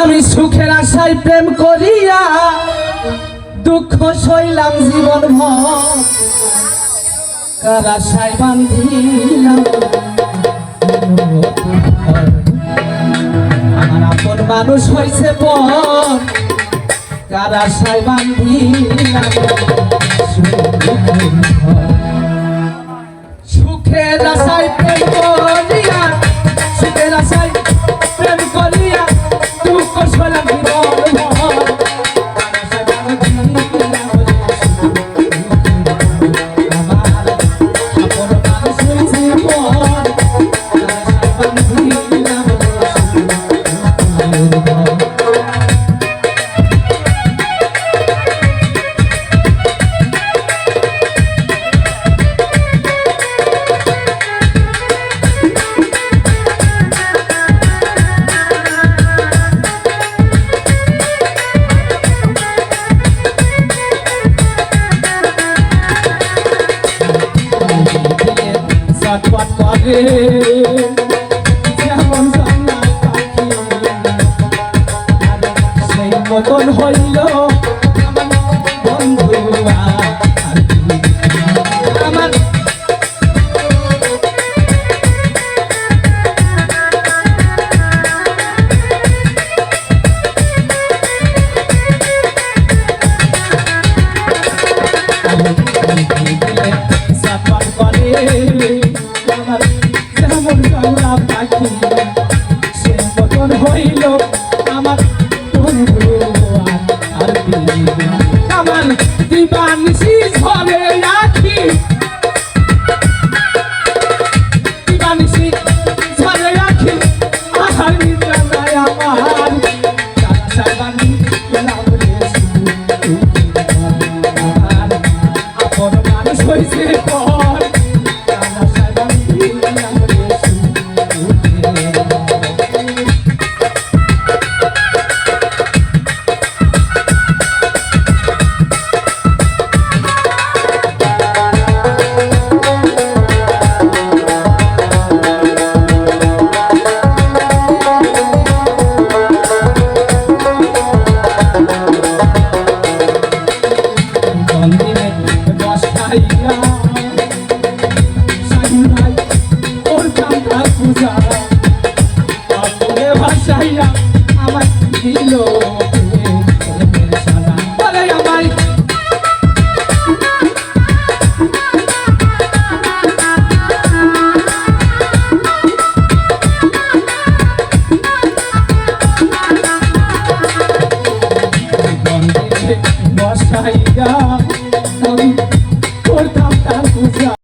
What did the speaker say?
আমি সুখের আশায় প্রেম করিয়া দুঃখ সইলাম জীবন কার আশায় বান্ধিলাম আমার আপন মানুষ হয়েছে পর। কার আশায় বান্ধিলাম সুখের আশায় প্রেম মতন হইল Thank you. আমার দিবানিশি ঝরে না। try.